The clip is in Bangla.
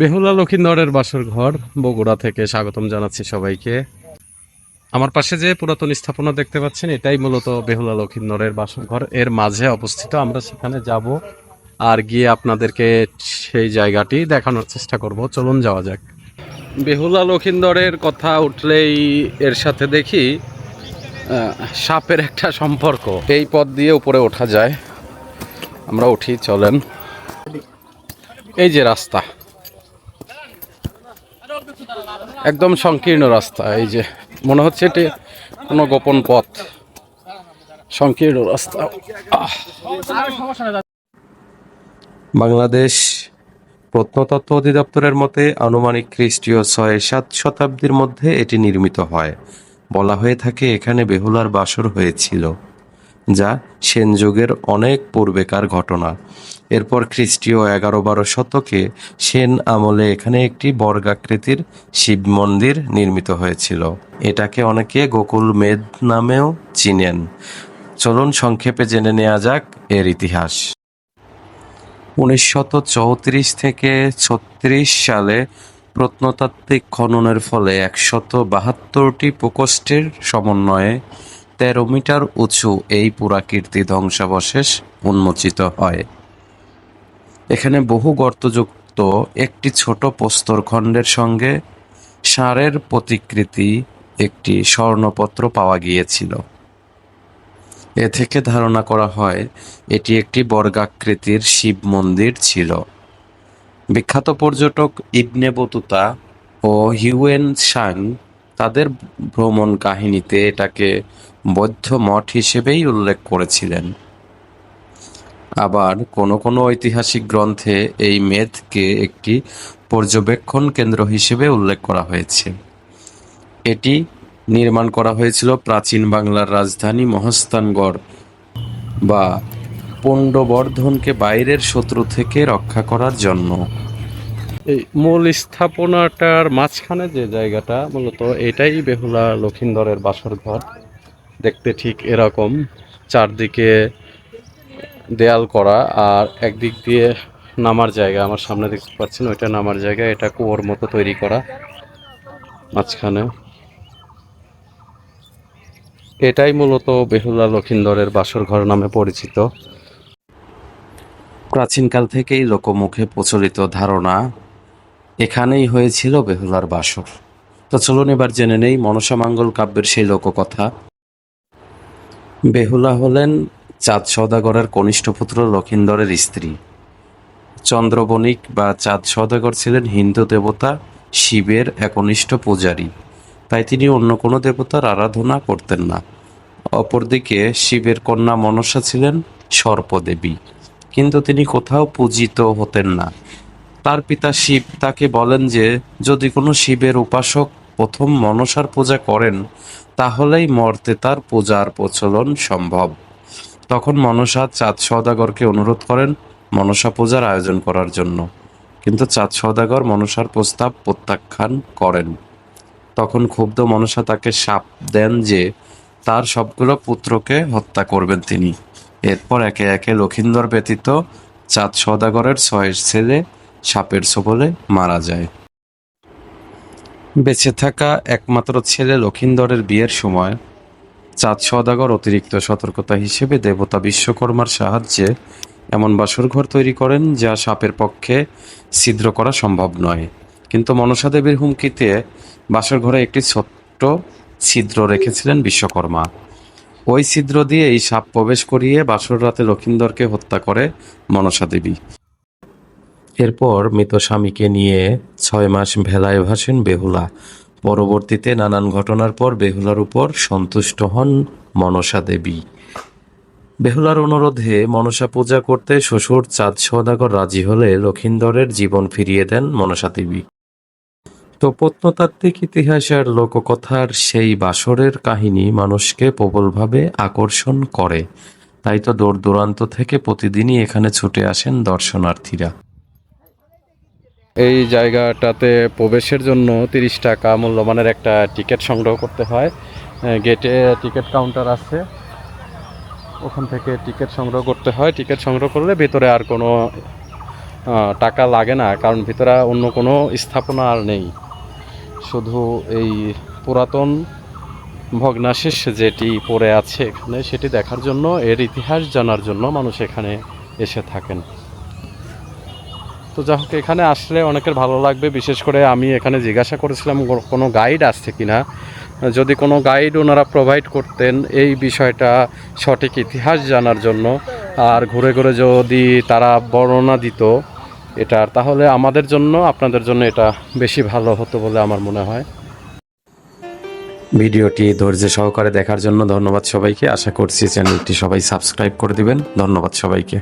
বেহুলা লক্ষিন্দরের বাসর ঘর, বগুড়া থেকে স্বাগতম জানাচ্ছি সবাইকে। আমার পাশে যে পুরাতন স্থাপনা দেখতে পাচ্ছেন, এটাই মূলত বেহুলা লক্ষিন্দরের বাসর ঘর। এর মাঝে অবস্থিত, আমরা সেখানে যাব আর গিয়ে আপনাদেরকে সেই জায়গাটি দেখানোর চেষ্টা করব। চলুন যাওয়া যাক। বেহুলা লক্ষিন্দরের কথা উঠলেই এর সাথে দেখি সাপের একটা সম্পর্ক। এই পথ দিয়ে উপরে ওঠা যায়। আমরা উঠি, চলেন। এই যে রাস্তা একদম সংকীর্ণ রাস্তা, এই যে মনে হচ্ছে এটি কোনো গোপন পথ। সংকীর্ণ রাস্তা বাংলাদেশ প্রত্নতত্ত্ব অধিদপ্তরের মতে আনুমানিক খ্রিস্টীয় ছয় সাত শতাব্দীর মধ্যে এটি নির্মিত হয়। বলা হয়ে থাকে এখানে বেহুলার বাসর হয়েছিল। যা সেন যুগের অনেক পূর্বেকার ঘটনা। এরপর খ্রিস্টীয় এগারো বারো শতকে সেন আমলে এখানে একটি বর্গাকৃতির শিব মন্দির নির্মিত হয়েছিল। এটাকে অনেকে গোকুল মেদ নামেও চিনেন। চলুন সংক্ষেপে জেনে নেওয়া যাক এর ইতিহাস। উনিশশত চৌত্রিশ থেকে ছত্রিশ সালে প্রত্নতাত্ত্বিক খননের ফলে একশত বাহাত্তরটি প্রকোষ্ঠের সমন্বয়ে তেরো মিটার উঁচু এই পুরাকীর্তি ধ্বংসাবশেষ উন্মোচিত হয়। এখানে বহু গর্তযুক্ত একটি ছোট প্রস্তরখণ্ডের সঙ্গে ষাঁড়ের প্রতিকৃতি একটি স্বর্ণপত্র পাওয়া গিয়েছিল। এ থেকে ধারণা করা হয়, এটি একটি বর্গাকৃতির শিব মন্দির ছিল। বিখ্যাত পর্যটক ইবনে বতুতা ও হিউয়েন সাং তাদের ভ্রমণ কাহিনীতে এটাকে বৌদ্ধ মঠ হিসেবেই উল্লেখ করেছিলেন। আবার কোনো কোনো ঐতিহাসিক গ্রন্থে এই মেদকে একটি পর্যবেক্ষণ কেন্দ্র হিসেবে উল্লেখ করা হয়েছে। এটি নির্মাণ করা হয়েছিল প্রাচীন বাংলার রাজধানী মহস্তানগড় বা পণ্ডবর্ধনকে বাইরের শত্রু থেকে রক্ষা করার জন্য। এই মূল স্থাপনাটার মাঝখানে যে জায়গাটা, মূলত এটাই বেহুলা লক্ষিন্দরের বাসর ঘর দেখতে ঠিক এরকম, চারদিকে দেয়াল করা আর একদিক দিয়ে নামার জায়গা, আমার সামনে দেখতে পাচ্ছেন ওইটা নামার জায়গা, এটা কুয়োর মতো তৈরি করা মাঝখানে। এটাই মূলত বেহুলা লক্ষিন্দরের বাসর ঘর নামে পরিচিত। প্রাচীনকাল থেকেই লোকমুখে প্রচলিত ধারণা এখানেই হয়েছিল বেহুলার বাসর। তো চলুন এবার জেনে নেই, মনসা মাঙ্গল কাব্যের সেই লোককথা। বেহুলা হলেন চাঁদ সওদাগরের কনিষ্ঠ পুত্র লক্ষিন্দরের স্ত্রী। চন্দ্রবণিক বা চাঁদ সওদাগর ছিলেন হিন্দু দেবতা শিবের একনিষ্ঠ পূজারী। তাই তিনি অন্য কোনো দেবতার আরাধনা করতেন না। অপরদিকে শিবের কন্যা মনসা ছিলেন সর্পদেবী। কিন্তু তিনি কোথাও পূজিত হতেন না। তার পিতা শিব তাকে বলেন যে, যদি কোনো শিবের উপাসক প্রথম মনসার পূজা করেন, তাহলেই মর্তে তার পূজার প্রচলন সম্ভব। তখন মনসা চাঁদ সওদাগরকে অনুরোধ করেন মনসা পূজার আয়োজন করার জন্য। কিন্তু চাঁদ সওদাগর মনসার প্রস্তাব প্রত্যাখ্যান করেন। তখন ক্ষুব্ধ মনসা তাকে সাপ দেন যে তার সবগুলো পুত্রকে হত্যা করবেন তিনি। এরপর একে একে লক্ষিন্দর ব্যতীত চাঁদ সওদাগরের ছয়ের ছেলে সাপের সবলে মারা যায়। বেঁচে থাকা একমাত্র ছেলে লক্ষিন্দরের বিয়ের সময় চাঁদ সওদাগর অতিরিক্ত সতর্কতা হিসেবে দেবতা বিশ্বকর্মার সাহায্যে এমন বাসর ঘর তৈরি করেন যা সাপের পক্ষে ছিদ্র করা সম্ভব নয়। কিন্তু মনসা দেবীর হুমকিতে বাসর ঘরে একটি ছোট্ট ছিদ্র রেখেছিলেন বিশ্বকর্মা। ওই ছিদ্র দিয়ে এই সাপ প্রবেশ করিয়ে বাসর রাতে লক্ষিন্দরকে হত্যা করে মনসা দেবী। এরপর মৃত স্বামীকে নিয়ে ছয় মাস ভেলায় ভাসেন বেহুলা। পরবর্তীতে নানান ঘটনার পর বেহুলার উপর সন্তুষ্ট হন মনসা দেবী। বেহুলার অনুরোধে মনসা পূজা করতে শ্বশুর চাঁদ সৌদাগর রাজি হলে লক্ষিন্দরের জীবন ফিরিয়ে দেন মনসা দেবী। তো প্রত্নতাত্ত্বিক ইতিহাস আর লোককথার সেই বাসরের কাহিনী মানুষকে প্রবলভাবে আকর্ষণ করে। তাই তো দূর দূরান্ত থেকে প্রতিদিনই এখানে ছুটে আসেন দর্শনার্থীরা। এই জায়গাটাতে প্রবেশের জন্য তিরিশ টাকা মূল্যমানের একটা টিকিট সংগ্রহ করতে হয়। গেটে টিকিট কাউন্টার আছে। ওখান থেকে টিকিট সংগ্রহ করতে হয়। টিকিট সংগ্রহ করলে ভিতরে আর কোনো টাকা লাগে না, কারণ ভিতরে অন্য কোনো স্থাপনা আর নেই। শুধু এই পুরাতন ভগ্নাশেষ যেটি পড়ে আছে এখানে, সেটি দেখার জন্য, এর ইতিহাস জানার জন্য মানুষ এখানে এসে থাকেন। তো যাই হোক, এখানে আসলে অনেকের ভালো লাগবে, বিশেষ করে আমি এখানে জিজ্ঞাসা করেছিলাম কোনো গাইড আসছে কি না যদি কোনো গাইড ওনারা প্রোভাইড করতেন এই বিষয়টা সঠিক ইতিহাস জানার জন্য, আর ঘুরে ঘুরে যদি তারা বর্ণনা দিত এটার, তাহলে আমাদের জন্য, আপনাদের জন্য এটা বেশি ভালো হতো বলে আমার মনে হয়। ভিডিওটি ধৈর্য সহকারে দেখার জন্য ধন্যবাদ সবাইকে। আশা করছি চ্যানেলটি সবাই সাবস্ক্রাইব করে দিবেন। ধন্যবাদ সবাইকে।